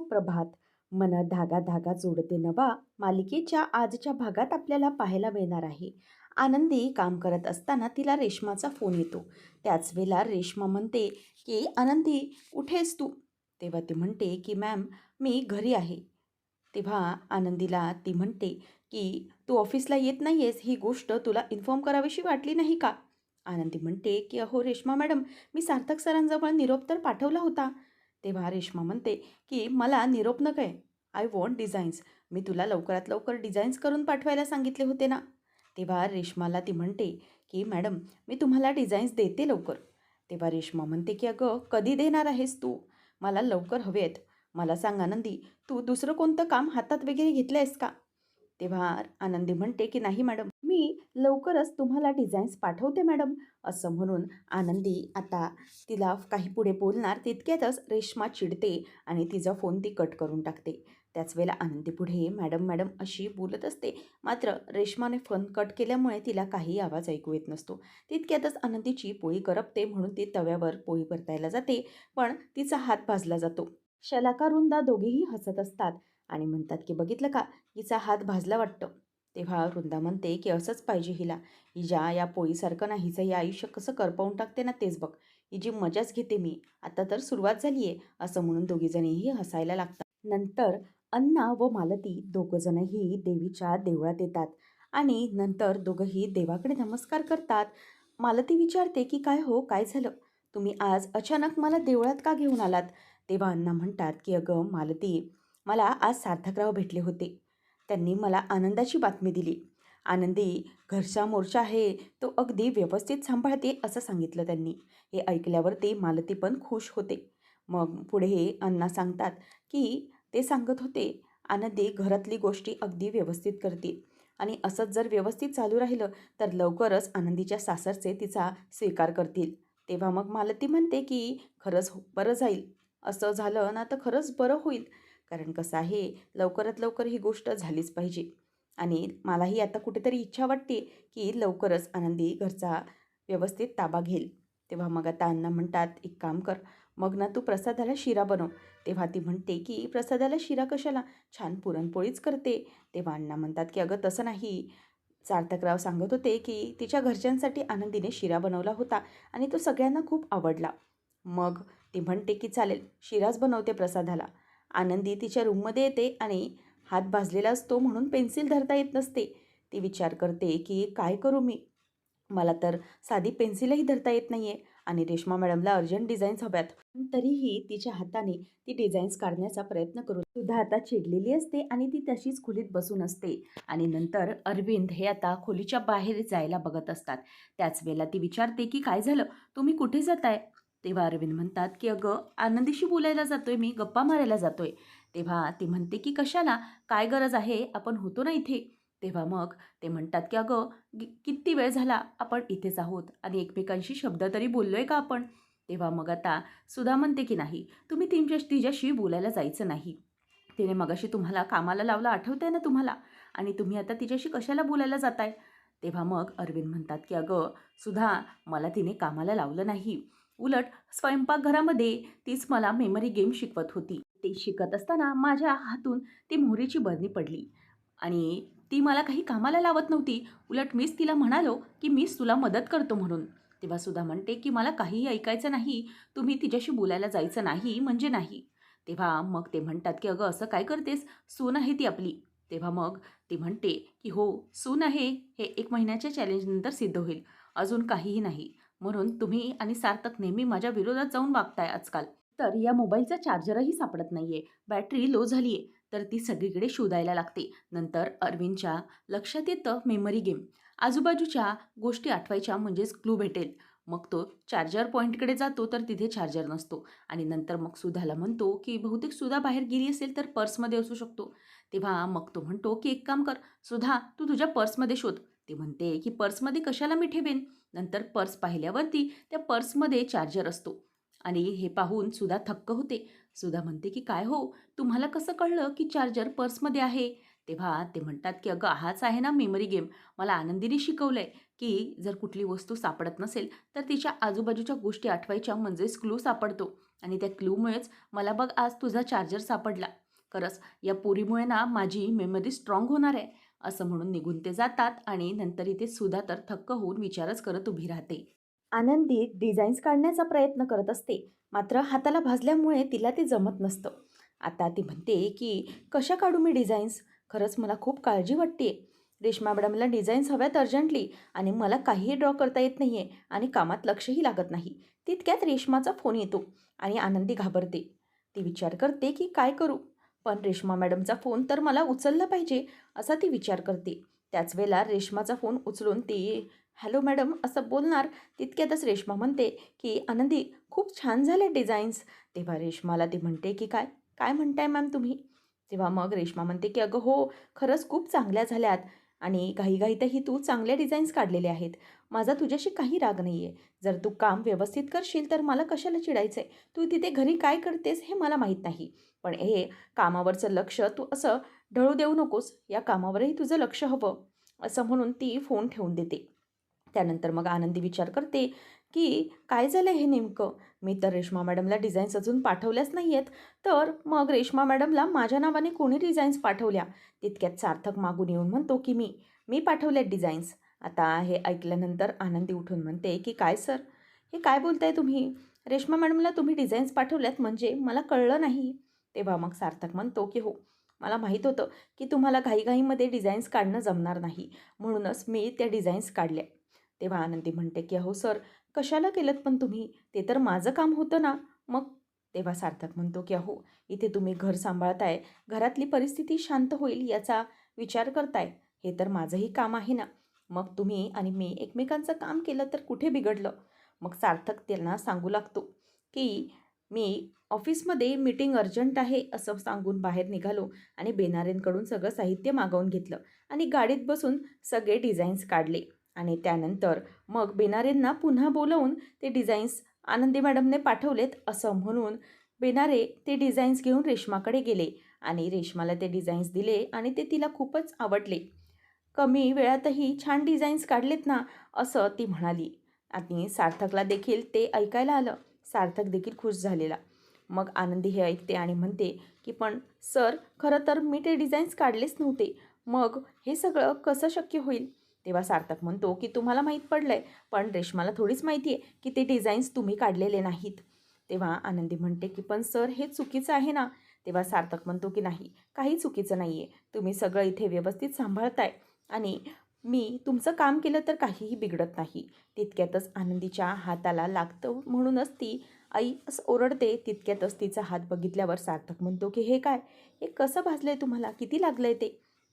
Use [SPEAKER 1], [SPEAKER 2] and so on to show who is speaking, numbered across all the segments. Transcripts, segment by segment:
[SPEAKER 1] सुप्रभात. मन धागा धागा जोडते नवा मालिकेच्या आजच्या भागात आपल्याला पाहायला मिळणार आहे. आनंदी काम करत असताना तिला रेश्माचा फोन येतो. त्याच वेळेला रेश्मा म्हणते की आनंदी कुठेस तू? तेव्हा ती म्हणते की मॅम मी घरी आहे. तेव्हा आनंदीला ती म्हणते की तू ऑफिसला येत नाही आहेस ही गोष्ट तुला इन्फॉर्म करावीशी वाटली नाही का? आनंदी म्हणते की अहो रेश्मा मॅडम मी सार्थक सरांजवळ निरोप तर पाठवला होता. तेव्हा रेश्मा म्हणते की मला निरोप नको आहे आय वॉन्ट डिझाईन्स मी तुला लवकरात लवकर डिझाईन्स करून पाठवायला सांगितले होते ना. तेव्हा रेश्माला ती म्हणते की मॅडम मी तुम्हाला डिझाईन्स देते लवकर. तेव्हा रेश्मा म्हणते की अगं कधी देणार आहेस तू? मला लवकर हवे आहेत. मला सांग आनंदी तू दुसरं कोणतं काम हातात वगैरे घेतलं आहेस का? तेव्हा आनंदी म्हणते की नाही मॅडम मी लवकरच तुम्हाला डिझाईन्स पाठवते मॅडम. असं म्हणून आनंदी आता तिला काही पुढे बोलणार तितक्यातच रेश्मा चिडते आणि तिचा फोन ती कट करून टाकते. त्याच वेळेला आनंदी पुढे मॅडम मॅडम अशी बोलत असते. मात्र रेश्माने फोन कट केल्यामुळे तिला काही आवाज ऐकू येत नसतो. तितक्यातच आनंदीची पोळी करपते म्हणून ती तव्यावर पोळी परतायला जाते पण तिचा हात भाजला जातो. शलाकारुंदा दोघेही हसत असतात. आणि म्हणतात की बघितलं का? हिचा हात भाजला वाटतं. तेव्हा वृंदा म्हणते की असंच पाहिजे हिला. हिच्या या पोळीसारखं ना हिचं हे आयुष्य कसं करपवून टाकते ना तेच बघ. हिची मजाच घेते मी. आता तर सुरुवात झाली आहे. असं म्हणून दोघीजणीही हसायला लागतात. नंतर अन्ना व मालती दोघंजणंही देवीच्या देवळात येतात आणि नंतर दोघंही देवाकडे नमस्कार करतात. मालती विचारते की काय हो? काय झालं? तुम्ही आज अचानक मला देवळात का घेऊन आलात? तेव्हा अण्णा म्हणतात की अगं मालती मला आज सार्थकराव भेटले होते. त्यांनी मला आनंदाची बातमी दिली. आनंदी घरचा मोर्चा आहे तो अगदी व्यवस्थित सांभाळते असं सांगितलं त्यांनी. हे ऐकल्यावर ते मालती पण खुश होते. मग पुढे अण्णा सांगतात की ते सांगत होते आनंदी घरातली गोष्टी अगदी व्यवस्थित करते. आणि असंच जर व्यवस्थित चालू राहिलं तर लवकरच आनंदीच्या सासरचे तिचा स्वीकार करतील. तेव्हा मग मालती म्हणते की खरंच हो- बरं जाईल. असं झालं ना तर खरंच बरं होईल. कारण कसं आहे लवकरात लवकर ही गोष्ट झालीच पाहिजे. आणि मलाही आता कुठेतरी इच्छा वाटते की लवकरच आनंदी घरचा व्यवस्थित ताबा घेईल. तेव्हा मग आता अण्णा म्हणतात एक काम कर मग ना तू प्रसादाला शिरा बनव. तेव्हा ती म्हणते की प्रसादाला शिरा कशाला? छान पुरणपोळीच करते. तेव्हा अण्णा म्हणतात की अगं तसं नाही. सार्थकराव सांगत होते की तिच्या घरच्यांसाठी आनंदीने शिरा बनवला होता आणि तो सगळ्यांना खूप आवडला. मग ती म्हणते की चालेल शिराच बनवते प्रसादाला. आनंदी तिच्या रूममध्ये येते आणि हात भाजलेला असतो म्हणून पेन्सिल धरता येत नसते. ती विचार करते की काय करू मी? मला तर साधी पेन्सिलही धरता येत नाही आहे आणि रेश्मा मॅडमला अर्जंट डिझाईन्स हव्यात. पण तरीही तिच्या हाताने ती डिझाईन्स काढण्याचा प्रयत्न करून सुद्धा आता चिडलेली असते आणि ती तशीच खोलीत बसून असते. आणि नंतर अरविंद हे आता खोलीच्या बाहेर जायला बघत असतात. त्याच वेळेला ती विचारते की काय झालं? तुम्ही कुठे जाताय? तेव्हा अरविंद म्हणतात की अगं आनंदीशी बोलायला जातोय मी गप्पा मारायला जातोय. तेव्हा ती म्हणते की कशाला? काय गरज आहे? आपण होतो ना इथे. तेव्हा मग ते म्हणतात की अगं किती वेळ झाला? आपण इथेच आहोत आणि एकमेकांशी शब्द तरी बोललोय का आपण? तेव्हा मग आता सुधा म्हणते की नाही तुम्ही तिच्या तिच्याशी बोलायला जायचं नाही. तिने मगाशी तुम्हाला कामाला लावलं आठवतंय ना तुम्हाला? आणि तुम्ही आता तिच्याशी कशाला बोलायला जाताय? तेव्हा मग अरविंद म्हणतात की अगं सुधा मला तिने कामाला लावलं नाही. उलट स्वयंपाकघरामध्ये तीच मला मेमरी गेम शिकवत होती. ते शिकत असताना माझ्या हातून ती मोहरीची बरणी पडली आणि ती मला काही कामाला लावत नव्हती. उलट मीच तिला म्हणालो की मीच तुला मदत करतो म्हणून. तेव्हा सुद्धा म्हणते की मला काहीही ऐकायचं नाही. तुम्ही तिच्याशी बोलायला जायचं नाही म्हणजे नाही. तेव्हा मग ते म्हणतात की अगं असं काय करतेस? सून आहे ती आपली. तेव्हा मग ती म्हणते की हो सून आहे. हे एक महिन्याच्या चॅलेंजनंतर सिद्ध होईल. अजून काहीही नाही. म्हणून तुम्ही आणि सार्थक नेहमी माझ्या विरोधात जाऊन वागताय आजकाल. तर या मोबाईलचा चार्जरही सापडत नाहीये. बॅटरी लो झाली आहे तर ती सगळीकडे शोधायला लागते. नंतर अरविंदच्या लक्षात येतं मेमरी गेम. आजूबाजूच्या गोष्टी आठवायच्या म्हणजेच क्लू भेटेल. मग तो चार्जर पॉईंटकडे जातो तर तिथे चार्जर नसतो. आणि नंतर मग सुधाला म्हणतो की बहुतेक सुधा बाहेर गेली असेल तर पर्समध्ये असू शकतो. तेव्हा मग तो म्हणतो की एक काम कर. सुधा तू तुझ्या पर्समध्ये शोध. ती म्हणते की पर्समध्ये कशाला मी ठेवेन? नंतर पर्स पाहिल्यावरती त्या पर्समध्ये चार्जर असतो. आणि हे पाहून सुधा थक्क होते. सुधा म्हणते की काय हो? तुम्हाला कसं कळलं की चार्जर पर्समध्ये आहे? तेव्हा ते म्हणतात की अगं हाच आहे ना मेमरी गेम. मला आनंदीने शिकवलं आहे की जर कुठली वस्तू सापडत नसेल तर तिच्या आजूबाजूच्या गोष्टी आठवायच्या म्हणजेच क्लू सापडतो. आणि त्या क्लूमुळेच मला बघ आज तुझा चार्जर सापडला. खरंच या पोरीमुळे ना माझी मेमरी स्ट्रॉंग होणार आहे. असं म्हणून निघून ते जातात आणि नंतर इथे सुधा तर थक्क होऊन विचारच करत उभी राहते. आनंदी डिझाईन्स काढण्याचा प्रयत्न करत असते मात्र हाताला भाजल्यामुळे तिला ते जमत नसतं. आता ती म्हणते की कशा काढू मी डिझाईन्स खरंच मला खूप काळजी वाटते. रेश्मा मॅडमला डिझाईन्स हव्यात अर्जंटली आणि मला काहीही ड्रॉ करता येत नाही आहे आणि कामात लक्षही लागत नाही. तितक्यात रेश्माचा फोन येतो आणि आनंदी घाबरते. ती विचार करते की काय करू? पण रेश्मा मॅडमचा फोन तर मला उचलला पाहिजे असा ती विचार करते. त्याच वेळेला रेश्माचा फोन उचलून ती हॅलो मॅडम असं बोलणार. तितक्यातच रेश्मा म्हणते की आनंदी खूप छान झाले डिझाईन्स. तेव्हा रेश्माला ती म्हणते की काय काय म्हणताय मॅम तुम्ही? तेव्हा मग रेश्मा म्हणते की अगं हो खरंच खूप चांगल्या झाल्यात आणि घाईघाईतही तू चांगले डिझाईन्स काढलेले आहेत. माझा तुझ्याशी काही राग नाही आहे जर तू काम व्यवस्थित करशील तर मला कशाला चिडायचं आहे तू तिथे घरी काय करतेस हे मला माहीत नाही. पण हे कामावरचं लक्ष तू असं ढळू देऊ नकोस. या कामावरही तुझं लक्ष हवं. असं म्हणून ती फोन ठेवून देते. त्यानंतर मग आनंदी विचार करते की काय झालं हे नेमकं? मी तर रेश्मा मॅडमला डिझाईन्स अजून पाठवल्याच नाही आहेत तर मग रेश्मा मॅडमला माझ्या नावाने कोणी डिझाईन्स पाठवल्या? तितक्यात सार्थक मागून येऊन म्हणतो की मी मी पाठवल्यात डिझाईन्स. आता हे ऐकल्यानंतर आनंदी उठून म्हणते की काय सर? हे काय बोलताय तुम्ही? रेश्मा मॅडमला तुम्ही डिझाईन्स पाठवल्यात म्हणजे मला कळलं नाही. तेव्हा मग सार्थक म्हणतो की हो मला माहीत होतं की तुम्हाला घाईघाईमध्ये डिझाईन्स काढणं जमणार नाही. म्हणूनच मी त्या डिझाईन्स काढल्या. तेव्हा आनंदी म्हणते की अहो सर कशाला केलं पण तुम्ही? ते तर माझं काम होतं ना. मग तेव्हा सार्थक म्हणतो की अहो इथे तुम्ही घर सांभाळताय. घरातली परिस्थिती शांत होईल याचा विचार करताय. हे तर माझंही काम आहे ना. मग तुम्ही आणि मी एकमेकांचं काम केलं तर कुठे बिघडलं? मग सार्थक त्यांना सांगू लागतो की मी ऑफिसमध्ये मीटिंग अर्जंट आहे असं सांगून बाहेर निघालो आणि बेनारेंकडून सगळं साहित्य मागवून घेतलं आणि गाडीत बसून सगळे डिझाईन्स काढले. आणि त्यानंतर मग बेनारेंना पुन्हा बोलवून ते डिझाईन्स आनंदी मॅडमने पाठवलेत असं म्हणून बेनारे ते डिझाईन्स घेऊन रेश्माकडे गेले आणि रेश्माला ते डिझाईन्स दिले आणि ते तिला खूपच आवडले. कमी वेळातही छान डिझाईन्स काढलेत ना असं ती म्हणाली. आणि सार्थकला देखील ते ऐकायला आलं. सार्थक देखील खुश झालेला. मग आनंदी हे ऐकते आणि म्हणते की पण सर खरं तर मी ते डिझाईन्स काढलेच नव्हते. मग हे सगळं कसं शक्य होईल? तेव्हा सार्थक म्हणतो की तुम्हाला माहीत पडलं आहे पण रेश्माला थोडीच माहिती आहे की ते डिझाईन्स तुम्ही काढलेले नाहीत. तेव्हा आनंदी म्हणते की पण सर हे चुकीचं आहे ना? तेव्हा सार्थक म्हणतो की नाही काही चुकीचं नाही आहे तुम्ही सगळं इथे व्यवस्थित सांभाळताय आणि मी तुमचं काम केलं तर काहीही बिघडत नाही. तितक्यातच आनंदीच्या हाताला लागतं म्हणूनच ती आई असं ओरडते. तितक्यातच तिचा हात बघितल्यावर सार्थक म्हणतो की हे काय? हे कसं भाजलं आहे तुम्हाला? किती लागलं आहे ते?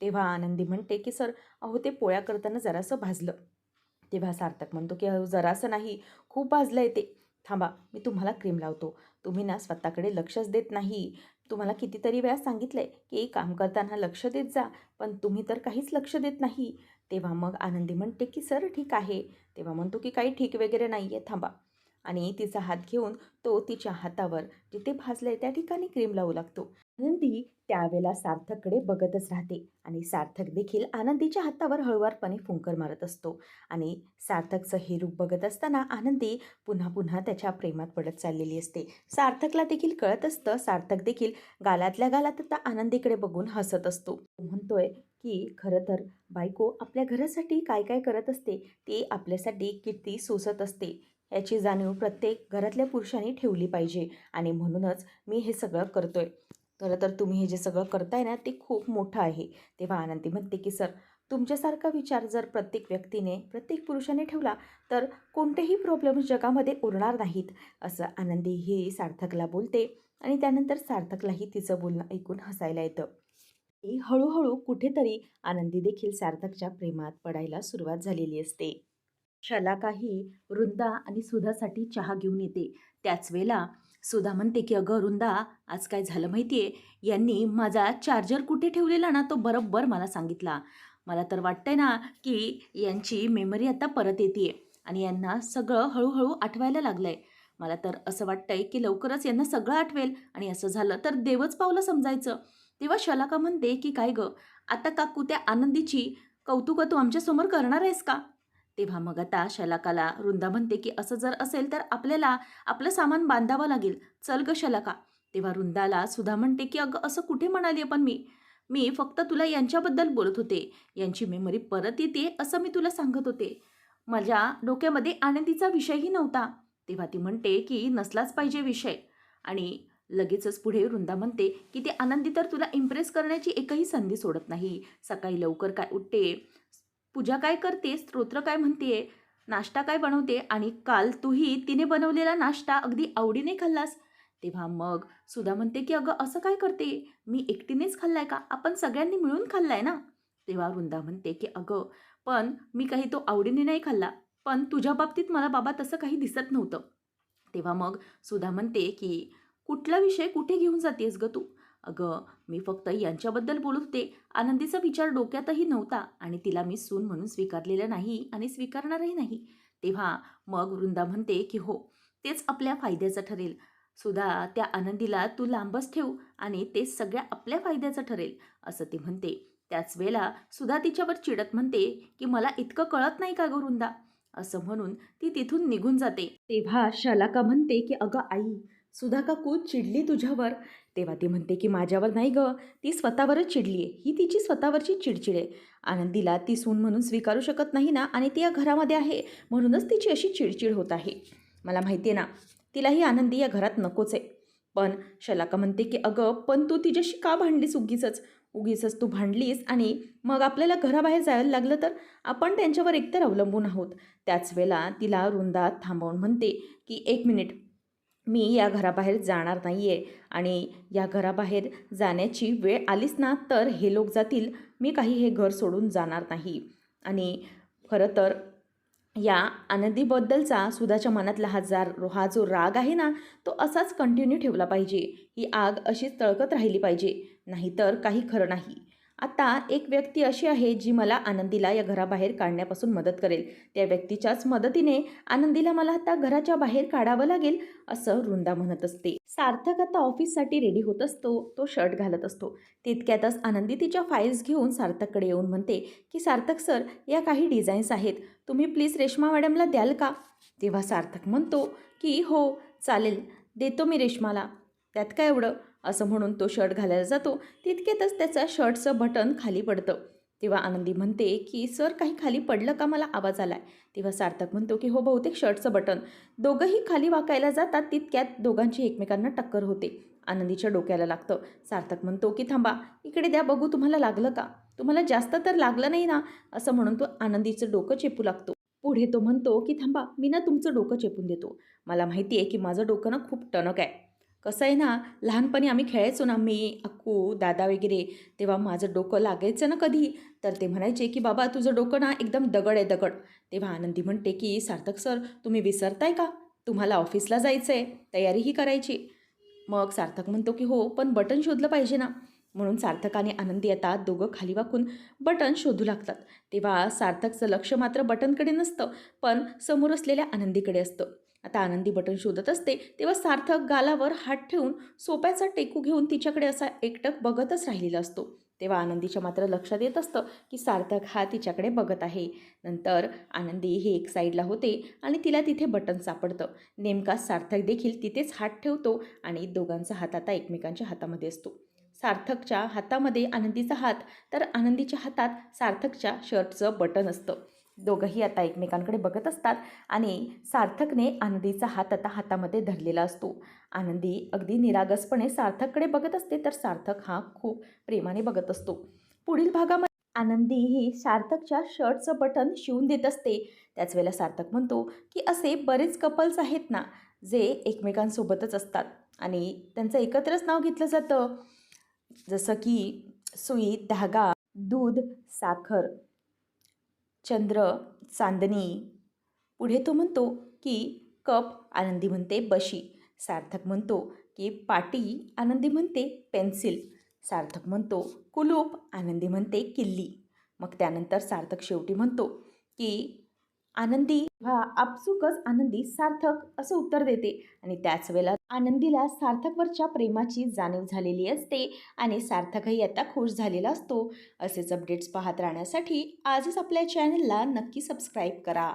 [SPEAKER 1] तेव्हा आनंदी म्हणते की सर अहो ते पोळ्या करताना जरासं भाजलं. तेव्हा सार्थक म्हणतो की अहो जरासं नाही. खूप भाजलं आहे ते. थांबा मी तुम्हाला क्रीम लावतो. तुम्ही ना स्वतःकडे लक्षच देत नाही. तुम्हाला कितीतरी वेळा सांगितलं आहे की काम करताना लक्ष देत जा. पण तुम्ही तर काहीच लक्ष देत नाही. तेव्हा मग आनंदी म्हणते की सर ठीक आहे. तेव्हा म्हणतो की काही ठीक वगैरे नाही आहे थांबा. आणि तिचा हात घेऊन तो तिच्या हातावर जिथे भाजलंय त्या ठिकाणी क्रीम लावू लागतो. आनंदी त्यावेळेला सार्थककडे बघतच राहते आणि सार्थक देखील आनंदीच्या हातावर हळुवारपणे फुंकर मारत असतो. आणि सार्थकचं हे रूप बघत असताना आनंदी पुन्हा पुन्हा त्याच्या प्रेमात पडत चाललेली असते. सार्थकला देखील कळत असतं. सार्थक देखील गालातल्या गालात आता आनंदीकडे बघून हसत असतो. म्हणतोय की खरं तर बायको आपल्या घरासाठी काय काय करत असते ती आपल्यासाठी किती सोसत असते याची जाणीव प्रत्येक घरातल्या पुरुषांनी ठेवली पाहिजे. आणि म्हणूनच मी हे सगळं करतोय. खरं तर तुम्ही हे जे सगळं करताय ना ते खूप मोठं आहे. तेव्हा आनंदी म्हणते की सर तुमच्यासारखा विचार जर प्रत्येक व्यक्तीने प्रत्येक पुरुषाने ठेवला तर कोणतेही प्रॉब्लेम्स जगामध्ये उरणार नाहीत असं आनंदी ही सार्थकला बोलते. आणि त्यानंतर सार्थकलाही तिचं बोलणं ऐकून हसायला येतं. ही हळूहळू कुठेतरी आनंदी देखील सार्थकच्या प्रेमात पडायला सुरुवात झालेली असते. शलाकाही वृंदा आणि सुधासाठी चहा घेऊन येते. त्याच वेळेला सुधा म्हणते की अगं वृंदा आज काय झालं माहिती आहे यांनी माझा चार्जर कुठे ठेवलेला ना तो बरोबर मला सांगितला. मला तर वाटतंय ना की यांची मेमरी आता परत येते आणि यांना सगळं हळूहळू आठवायला लागलं आहे मला तर असं वाटतंय की लवकरच यांना सगळं आठवेल आणि असं झालं तर देवच पावलं समजायचं. तेव्हा शलाका म्हणते की काय गं? आता काकू त्या आनंदीची कौतुक तू आमच्यासमोर करणार आहेस का? तेव्हा मग आता शलाकाला वृंदा म्हणते की असं जर असेल तर आपल्याला आपलं सामान बांधावं लागेल. चल ग शलाका. तेव्हा वृंदाला सुधा म्हणते की अगं असं कुठे म्हणाली पण मी? मी फक्त तुला यांच्याबद्दल बोलत होते. यांची मेमरी परत येते असं मी तुला सांगत होते. माझ्या डोक्यामध्ये आनंदीचा विषयही नव्हता. तेव्हा ती म्हणते की नसलाच पाहिजे विषय. आणि लगेचच पुढे वृंदा म्हणते की ते आनंदी तर तुला इम्प्रेस करण्याची एकही संधी सोडत नाही. सकाळी लवकर काय उठते? पूजा काय करते? स्तोत्र काय म्हणते नाश्ता काय बनवते? आणि काल तूही तिने बनवलेला नाश्ता अगदी आवडीने खाल्लास? तेव्हा मग सुधा म्हणते की अगं असं काय करते? मी एकटीनेच खाल्लाय का? आपण सगळ्यांनी मिळून खाल्लाय ना? तेव्हा वृंदा म्हणते की अगं पण मी काही तो आवडीने नाही खाल्ला. पण तुझ्या बाबतीत मला बाबा तसं काही दिसत नव्हतं. तेव्हा मग सुधा म्हणते की कुठला विषय कुठे घेऊन जातेस ग तू? अगं मी फक्त यांच्याबद्दल बोलत होते. आनंदीचा विचार डोक्यातही नव्हता आणि तिला मी सून म्हणून स्वीकारलेलं नाही आणि स्वीकारणारही नाही. तेव्हा मग वृंदा म्हणते की हो तेच आपल्या फायद्याचं ठरेल. सुधा त्या आनंदीला तू लांबच ठेव आणि ते सगळ्या आपल्या फायद्याचं ठरेल असं ती म्हणते. त्याच वेळेला सुधा तिच्यावर चिडत म्हणते की मला इतकं कळत नाही का गं वृंदा? असं म्हणून ती तिथून निघून जाते. तेव्हा शलाका म्हणते की अगं आई सुधा काकू चिडली तुझ्यावर? तेव्हा ती म्हणते की माझ्यावर नाही ग ती स्वतःवरच चिडली आहे ही तिची स्वतःवरची चिडचिड आहे. आनंदीला ती सून म्हणून स्वीकारू शकत नाही ना आणि ती या घरामध्ये आहे. म्हणूनच तिची अशी चिडचिड होत आहे. मला माहिती आहे ना तिलाही आनंदी या घरात नकोच आहे. पण शलाका म्हणते की अगं पण तू तिच्याशी का भांडलीस उगीचच? उगीचच तू भांडलीस आणि मग आपल्याला घराबाहेर जायला लागलं तर आपण त्यांच्यावर एकतर अवलंबून आहोत. त्याच वेळेला तिला रुंदात थांबवून म्हणते की एक मिनिट मी या घराबाहेर जाणार नाही आहे आणि या घराबाहेर जाण्याची वेळ आलीच ना तर हे लोक जातील. मी काही हे घर सोडून जाणार नाही. आणि खरं तर या आनंदीबद्दलचा सुधाच्या मनातला हा जार हा जो राग आहे ना तो असाच कंटिन्यू ठेवला पाहिजे. ही आग अशीच तळकत राहिली पाहिजे. नाहीतर काही खरं नाही. आता एक व्यक्ती अशी आहे जी मला आनंदीला या घराबाहेर काढण्यापासून मदत करेल. त्या व्यक्तीच्याच मदतीने आनंदीला मला आता घराच्या बाहेर काढावं लागेल असं वृंदा म्हणत असते. सार्थक आता ऑफिससाठी रेडी होत असतो तो शर्ट घालत असतो. तितक्यातच आनंदी तिच्या फाईल्स घेऊन सार्थककडे येऊन म्हणते की सार्थक सर या काही डिझाईन्स आहेत. तुम्ही प्लीज रेश्मा मॅडमला द्याल का? तेव्हा सार्थक म्हणतो की हो चालेल. देतो मी रेश्माला. त्यात काय एवढं? असं म्हणून तो शर्ट घालायला जातो. तितक्यातच त्याचा शर्टचं बटन खाली पडतं. तेव्हा आनंदी म्हणते की सर काही खाली पडलं का? मला आवाज आला आहे तेव्हा सार्थक म्हणतो की हो बहुतेक शर्टचं बटन. दोघंही खाली वाकायला जातात. तितक्यात दोघांची एकमेकांना टक्कर होते. आनंदीच्या डोक्याला लागतं. सार्थक म्हणतो की थांबा इकडे द्या बघू तुम्हाला लागलं का? तुम्हाला जास्त तर लागलं नाही ना? असं म्हणून तो आनंदीचं डोकं चेपू लागतो. पुढे तो म्हणतो की थांबा मी ना तुमचं डोकं चेपून देतो. मला माहिती आहे की माझं डोकं ना खूप टणक आहे. कसं आहे ना लहानपणी आम्ही खेळायचो ना मी अक्कू दादा वगैरे तेव्हा माझं डोकं लागायचं ना कधी तर ते म्हणायचे की बाबा तुझं डोकं ना एकदम दगड आहे दगड. तेव्हा आनंदी म्हणते की सार्थक सर तुम्ही विसरताय का? तुम्हाला ऑफिसला जायचं आहे तयारीही करायची. मग सार्थक म्हणतो की हो पण बटन शोधलं पाहिजे ना. म्हणून सार्थक आणि आनंदी आता दोघं खाली वाकून बटन शोधू लागतात. तेव्हा सार्थकचं लक्ष मात्र बटनकडे नसतं पण समोर असलेल्या आनंदीकडे असतं. आता आनंदी बटन शोधत असते तेव्हा सार्थक गालावर हात ठेवून सोप्याचा टेकू घेऊन तिच्याकडे असा एकटक बघतच राहिलेला असतो. तेव्हा आनंदीच्या मात्र लक्षात येत असतं की सार्थक हा तिच्याकडे बघत आहे. नंतर आनंदी हे एक साईडला होते आणि तिला तिथे बटन सापडतं. नेमका सार्थक देखील तिथेच हात ठेवतो आणि दोघांचा हात आता एकमेकांच्या हातामध्ये असतो. सार्थकच्या हातामध्ये आनंदीचा हात तर आनंदीच्या हातात सार्थकच्या शर्टचं बटन असतं. दोघंही आता एकमेकांकडे बघत असतात आणि सार्थकने आनंदीचा हात आता हातामध्ये धरलेला असतो. आनंदी अगदी निरागसपणे सार्थककडे बघत असते तर सार्थक हा खूप प्रेमाने बघत असतो. पुढील भागामध्ये आनंदी ही सार्थकच्या शर्टचं बटन शिवून देत असते. त्याच वेळेला सार्थक म्हणतो की असे बरेच कपल्स आहेत ना जे एकमेकांसोबतच असतात आणि त्यांचं एकत्रच नाव घेतलं जातं. जसं की सुई धागा दूध साखर चंद्र चांदणी पुढे तो म्हणतो की कप आनंदी म्हणते बशी. सार्थक म्हणतो की पाटी आनंदी म्हणते पेन्सिल. सार्थक म्हणतो कुलूप आनंदी म्हणते किल्ली. मग त्यानंतर सार्थक शेवटी म्हणतो की आनंदी हा आपसुकच आनंदी सार्थक असं उत्तर देते. आणि त्याच वेळेला आनंदीला सार्थकवरच्या प्रेमाची जाणीव झालेली असते आणि सार्थकही आता खुश झालेला असतो. असेच अपडेट्स पाहत राहण्यासाठी आजच आपल्या चॅनलला नक्की सबस्क्राईब करा.